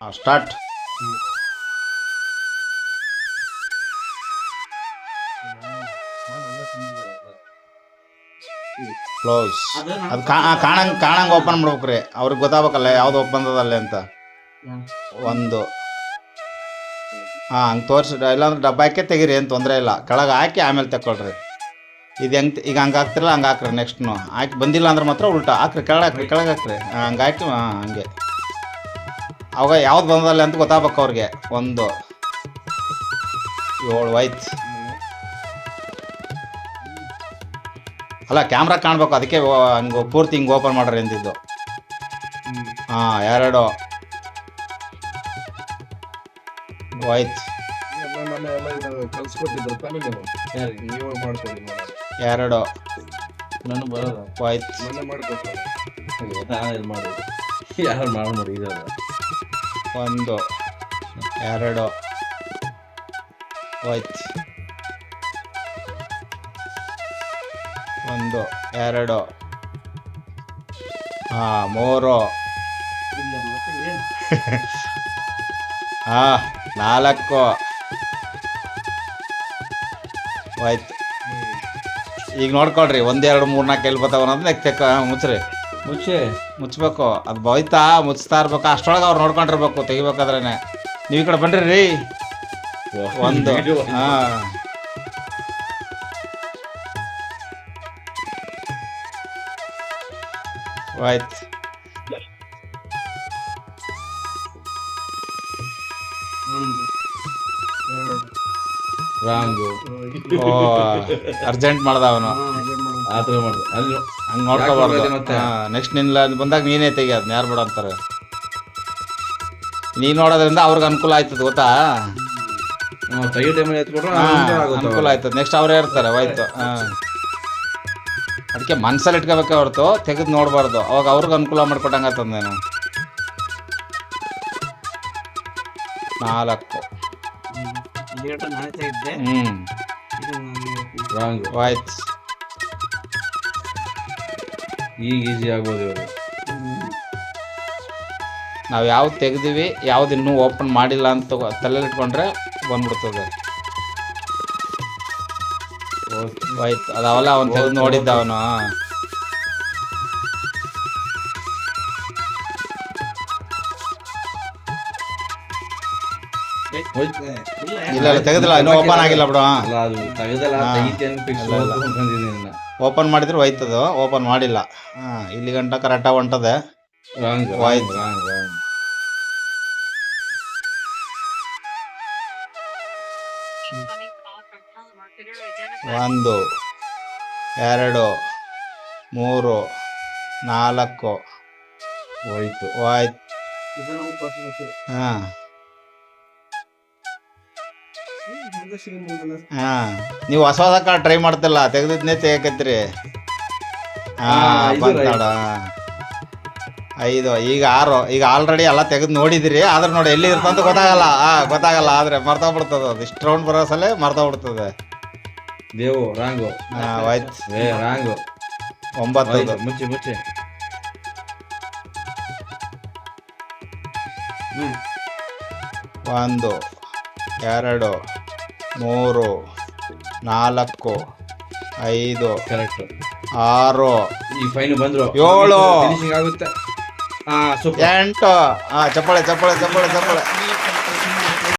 Start. Close ಅದು ಕಾಣಂಗ್ ಕಾಣಂಗ್ ಓಪನ್ ಮಾಡ್ಬೇಕ್ರಿ. ಅವ್ರಿಗೆ ಗೊತ್ತಾಗ್ಬೇಕಲ್ಲ ಯಾವ್ದು ಓಪನ್ ಅದಲ್ಲ ಅಂತ. ಒಂದು. ಹಾಂ ಹಂಗೆ ತೋರಿಸಿ ಇಲ್ಲಾಂದ್ರೆ ಡಬ್ಬ ಹಾಕಿ ತೆಗೀರಿ ಏನು ತೊಂದರೆ ಇಲ್ಲ. ಕೆಳಗೆ ಹಾಕಿ ಆಮೇಲೆ ತಗೊಳ್ರಿ ಇದು ಹೆಂಗೆ ಈಗ ಹಂಗೆ ಹಾಕ್ತಿರಲ್ಲ ಹಂಗೆ ಹಾಕ್ರಿ ನೆಕ್ಸ್ಟ್ನು ಹಾಕಿ ಬಂದಿಲ್ಲ ಅಂದ್ರೆ ಮಾತ್ರ ಉಲ್ಟಾ. ಹಾಕ್ರಿ ಕೆಳಗೆ ಹಾಕ್ರಿ ಕೆಳಗೆ ಹಾಕ್ರಿ. ಹಂಗೆ ಹಾಕಿ ಹಾಂ ಹಂಗೆ. ಅವಾಗ ಯಾವ್ದು ಬಂದಲ್ಲ ಅಂತ ಗೊತ್ತಾಗಬೇಕು ಅವ್ರಿಗೆ. ಒಂದು. ಏಳು ಆಯ್ತು ಅಲ್ಲ ಕ್ಯಾಮ್ರಾ ಕಾಣಬೇಕು. ಅದಕ್ಕೆ ಹಂಗೆ ಪೂರ್ತಿ ಹಿಂಗೆ ಓಪನ್ ಮಾಡ್ರಿ ಅಂತಿದ್ದು ಹಾಂ ಎರಡು. ಆಯ್ತು. ಎರಡು. ಆಯ್ತು ಯಾರು ಮಾಡಿ ಒಂದು, ಎರಡು ಆಯ್ತು ಒಂದು, ಎರಡು, ಹಾಂ, ಮೂರು. ಹಾಂ, ನಾಲ್ಕು. ಆಯ್ತು ಈಗ ನೋಡ್ಕೊಳ್ರಿ, ಒಂದೆರಡು ಮೂರು ನಾಲ್ಕು ಎಲ್ಲಿ ಬರ್ತಾವ ಅನ್ನೋದು ನೆಕ್ ಮುಚ್ಚರಿ ಮುಚ್ಚ್ರಿ. ಮುಚ್ಚೆ ಮುಚ್ಚಬೇಕು ಅದು ಬೈತಾ ಮುಚ್ತಾ ಇರ್ಬೇಕು. ಅಷ್ಟೊಳಗೆ ಅವ್ರು ನೋಡ್ಕೊಂಡಿರ್ಬೇಕು ತೆಗಿಬೇಕಾದ್ರೇನೆ. ನೀವು ಈ ಕಡೆ ಬನ್ರಿ ರೀ ಒಂದು. ಹಾಂ. ಆಯ್ತು. ರಾಂಗು. ಓ ಅರ್ಜೆಂಟ್ ಮಾಡ್ದ ಅವನು. ಆ ಥರ ಮಾಡ್ದೆ. ಅಲ್ಲಿ ಹಂಗೆ ನೋಡ್ಕೋಬಾರ್ದು ಮತ್ತೆ? ನೆಕ್ಸ್ಟ್ ನಿನ್ನ ಬಂದಾಗ ನೀನೇ ತೆಗಿ ಅದನ್ನ ಯಾರು ಬೇಡ ಅಂತಾರೆ. ನೀನು ನೋಡೋದ್ರಿಂದ ಅವ್ರಿಗೆ ಅನುಕೂಲ ಆಯ್ತದ ಗೊತ್ತಾ? ನಾವು ತೆಗಿಯೋ ಟೈಮಲ್ಲಿ ಎತ್ಕೊಟ್ರೆ ಹಾ, ಅನುಕೂಲ ಆಯ್ತದ. ನೆಕ್ಸ್ಟ್ ಅವರೇ ಇರ್ತಾರೆ ಹೋಯ್ತು. ಹಾಂ. ಅದಕ್ಕೆ ಮನ್ಸಲ್ಲಿ ಇಟ್ಕೋಬೇಕೆ ಹೊರತು ತೆಗೆದು ನೋಡಬಾರ್ದು. ಅವಾಗ ಅವ್ರಿಗೆ ಅನುಕೂಲ ಮಾಡ್ಕೊಟ್ಟಂಗೆ ನಾನು. ನಾಲ್ಕು. ನಾನೇ ತೆಗೆದ್ದೆ ಹ್ಞೂ ಇದು ನಾನು ರಾಂಗು ಆಯ್ತು. ಈಗ ಈಸಿ ಆಗ್ಬೋದು ಇವರು ನಾವು ಯಾವ್ದು ತೆಗ್ದಿವಿ ಯಾವ್ದು ಇನ್ನೂ ಓಪನ್ ಮಾಡಿಲ್ಲ ಅಂತ ತಲೆ ಇಟ್ಕೊಂಡ್ರೆ ಬಂದ್ಬಿಡ್ತದೆ. ಆಯ್ತು ಅದಾವಲ್ಲ ಅವ್ನು ತೆಗೆದು ನೋಡಿದ್ದ ಅವನು. ಇಲ್ಲ ಇಲ್ಲ ತೆಗೆದಿಲ್ಲ. ಇನ್ನೂ ಓಪನ್ ಆಗಿಲ್ಲ ಬಿಡು ಅಲ್ಲ ಅದು ತೆಗೆದಲ್ಲ. ಹಾ. ತೆಗಿತೇನೆ ಫಿಕ್ಸ್ ಇಲ್ಲ, ಇಲ್ಲ. ಓಪನ್ ಮಾಡಿದ್ರೆ ಹೋಯ್ತದು. ಓಪನ್ ಮಾಡಿಲ್ಲ. ಹಾಂ ಇಲ್ಲಿ ಗಂಟ ಕರೆಕ್ಟಾಗಿ ಹೊಂಟದೆ. ರಾಂಗ್ ಹೋಯ್ತು. Wrong wrong. ಒಂದು ಎರಡು ಮೂರು ನಾಲ್ಕು. ಹೋಯ್ತು. ಹೋಯ್ತು. ಹಾಂ. ಹಾಂ ನೀವು ಹೊಸ ಹೊಸ ಟ್ರೈ ಮಾಡ್ತಿಲ್ಲ ತೆಗೆದಿದ್ನೇ ತೆಗಕತ್ರಿ ಹಾ, right. ಐದು ಈಗ ಆರು ಈಗ ಆಲ್ರೆಡಿ ಎಲ್ಲ ತೆಗೆದು ನೋಡಿದಿರಿ ಆದ್ರೆ ನೋಡಿ ಎಲ್ಲಿ ಇರ್ತಂತ ಗೊತ್ತಾಗಲ್ಲ. ಹಾ ಗೊತ್ತಾಗಲ್ಲ ಆದ್ರೆ ಮರ್ತೋಗ್ಬಿಡ್ತದೆ ಅದು. ಇಷ್ಟು ರೌಂಡ್ ಬರೋ ಸಲ ಮರ್ತೋಗ್ಬಿಡ್ತದೆ ದೇವು ರಾಂಗು. ಹಾಂ ಆಯ್ತು ಏ ರಾಂಗು. ಒಂಬತ್ತು ಹೋಯ್ತು ಮುಚ್ಚಿ ಮುಚ್ಚಿ. ಒಂದು. ಎರಡು ಮೂರು ನಾಲ್ಕು ಐದು ಕರೆಕ್ಟ್ ಆರು ಈ ಫೈನ್ ಬಂದ್ರು. ಏಳು. ಫಿನಿಶಿಂಗ್ ಆಗುತ್ತೆ. ಹಾ ಸೂಪರ್ ಎಂಟು. ಹಾಂ ಚಪ್ಪಾಳೆ ಚಪ್ಪಾಳೆ ಚಪ್ಪಾಳೆ ಚಪ್ಪಾಳೆ.